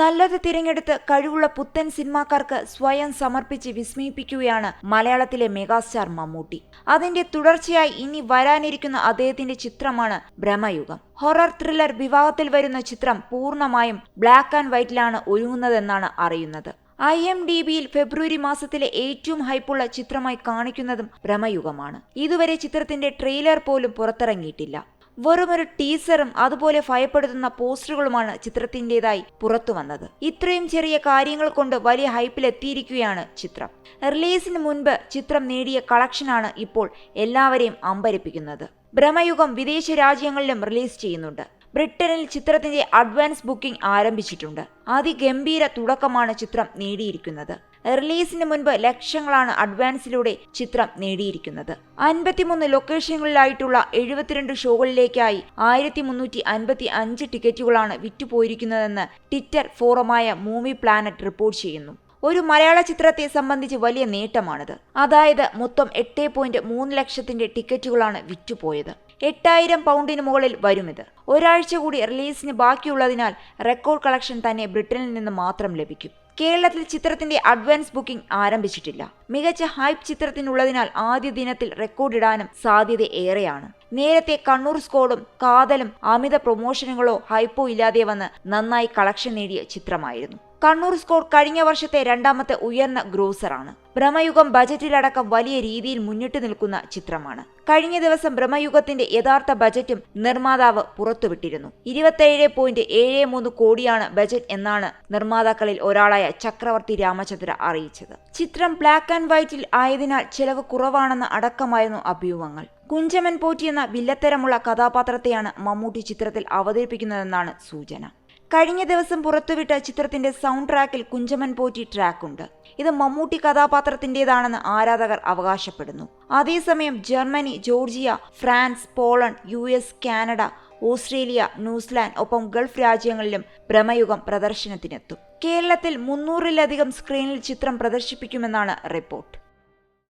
നല്ലത് തിരഞ്ഞെടുത്ത് കഴിവുള്ള പുത്തൻ സിനിമാക്കാർക്ക് സ്വയം സമർപ്പിച്ച് വിസ്മയിപ്പിക്കുകയാണ് മലയാളത്തിലെ മെഗാസ്റ്റാർ മമ്മൂട്ടി. അതിന്റെ തുടർച്ചയായി ഇനി വരാനിരിക്കുന്ന അദ്ദേഹത്തിന്റെ ചിത്രമാണ് ഭ്രമയുഗം. ഹൊറർ ത്രില്ലർ വിവാഹത്തിൽ വരുന്ന ചിത്രം പൂർണമായും ബ്ലാക്ക് ആൻഡ് വൈറ്റിലാണ് ഒരുങ്ങുന്നതെന്നാണ് അറിയുന്നത്. ഐ എം ഡി ബിയിൽ ഫെബ്രുവരി മാസത്തിലെ ഏറ്റവും ഹൈപ്പുള്ള ചിത്രമായി കാണിക്കുന്നതും ഭ്രമയുഗമാണ്. ഇതുവരെ ചിത്രത്തിന്റെ ട്രെയിലർ പോലും പുറത്തിറങ്ങിയിട്ടില്ല. വെറുമൊരു ടീസറും അതുപോലെ ഭയപ്പെടുത്തുന്ന പോസ്റ്ററുകളുമാണ് ചിത്രത്തിന്റെതായി പുറത്തു വന്നത്. ഇത്രയും ചെറിയ കാര്യങ്ങൾ കൊണ്ട് വലിയ ഹൈപ്പിലെത്തിയിരിക്കുകയാണ് ചിത്രം. റിലീസിന് മുൻപ് ചിത്രം നേടിയ കളക്ഷനാണ് ഇപ്പോൾ എല്ലാവരെയും അമ്പരിപ്പിക്കുന്നത്. ഭ്രമയുഗം വിദേശ രാജ്യങ്ങളിലും റിലീസ് ചെയ്യുന്നുണ്ട്. ബ്രിട്ടനിൽ ചിത്രത്തിന്റെ അഡ്വാൻസ് ബുക്കിംഗ് ആരംഭിച്ചിട്ടുണ്ട്. അതിഗംഭീര തുടക്കമാണ് ചിത്രം നേടിയിരിക്കുന്നത്. റിലീസിന് മുൻപ് ലക്ഷങ്ങളാണ് അഡ്വാൻസിലൂടെ ചിത്രം നേടിയിരിക്കുന്നത്. അൻപത്തിമൂന്ന് ലൊക്കേഷനുകളിലായിട്ടുള്ള എഴുപത്തിരണ്ട് ഷോകളിലേക്കായി ആയിരത്തി മുന്നൂറ്റി അൻപത്തി അഞ്ച് ടിക്കറ്റുകളാണ് വിറ്റുപോയിരിക്കുന്നതെന്ന് ട്വിറ്റർ ഫോറമായ മൂവി പ്ലാനറ്റ് റിപ്പോർട്ട് ചെയ്യുന്നു. ഒരു മലയാള ചിത്രത്തെ സംബന്ധിച്ച് വലിയ നേട്ടമാണിത്. അതായത് മൊത്തം എട്ട് പോയിന്റ് മൂന്ന് ലക്ഷത്തിന്റെ ടിക്കറ്റുകളാണ് വിറ്റുപോയത്. എട്ടായിരം പൗണ്ടിന് മുകളിൽ വരുമിത്. ഒരാഴ്ച കൂടി റിലീസിന് ബാക്കിയുള്ളതിനാൽ റെക്കോർഡ് കളക്ഷൻ തന്നെ ബ്രിട്ടനിൽ നിന്ന് മാത്രം ലഭിക്കും. കേരളത്തിൽ ചിത്രത്തിന്റെ അഡ്വാൻസ് ബുക്കിംഗ് ആരംഭിച്ചിട്ടില്ല. മികച്ച ഹൈപ്പ് ചിത്രത്തിനുള്ളതിനാൽ ആദ്യ ദിനത്തിൽ റെക്കോർഡിടാനും സാധ്യത ഏറെയാണ്. നേരത്തെ കണ്ണൂർ സ്കോഡും കാതലും അമിത പ്രൊമോഷനുകളോ ഹൈപ്പോ ഇല്ലാതെ വന്ന് നന്നായി കളക്ഷൻ നേടിയ ചിത്രമായിരുന്നു. കണ്ണൂർ സ്കോർ കഴിഞ്ഞ വർഷത്തെ രണ്ടാമത്തെ ഉയർന്ന ഗ്രോസറാണ്. ബ്രഹ്മയുഗം ബജറ്റിലടക്കം വലിയ രീതിയിൽ മുന്നിട്ട് നിൽക്കുന്ന ചിത്രമാണ്. കഴിഞ്ഞ ദിവസം ബ്രഹ്മയുഗത്തിന്റെ യഥാർത്ഥ ബജറ്റും നിർമ്മാതാവ് പുറത്തുവിട്ടിരുന്നു. ഇരുപത്തേഴ് പോയിന്റ് ഏഴ് മൂന്ന് കോടിയാണ് ബജറ്റ് എന്നാണ് നിർമ്മാതാക്കളിൽ ഒരാളായ ചക്രവർത്തി രാമചന്ദ്ര അറിയിച്ചത്. ചിത്രം ബ്ലാക്ക് ആൻഡ് വൈറ്റിൽ ആയതിനാൽ ചെലവ് കുറവാണെന്ന് അടക്കമായിരുന്നു അഭ്യൂഹങ്ങൾ. കുഞ്ചമൻ പോറ്റി എന്ന വില്ലത്തരമുള്ള കഥാപാത്രത്തെയാണ് മമ്മൂട്ടി ചിത്രത്തിൽ അവതരിപ്പിക്കുന്നതെന്നാണ് സൂചന. കഴിഞ്ഞ ദിവസം പുറത്തുവിട്ട ചിത്രത്തിന്റെ സൗണ്ട് ട്രാക്കിൽ കുഞ്ചമൻ പോറ്റി ട്രാക്കുണ്ട്. ഇത് മമ്മൂട്ടി കഥാപാത്രത്തിന്റേതാണെന്ന് ആരാധകർ അവകാശപ്പെടുന്നു. അതേസമയം Germany Georgia France Poland U S Canada Australia New Zealand ഒപ്പം ഗൾഫ് രാജ്യങ്ങളിലും ഭ്രമയുഗം പ്രദർശനത്തിനെത്തും. കേരളത്തിൽ മുന്നൂറിലധികം സ്ക്രീനിൽ ചിത്രം പ്രദർശിപ്പിക്കുമെന്നാണ് റിപ്പോർട്ട്.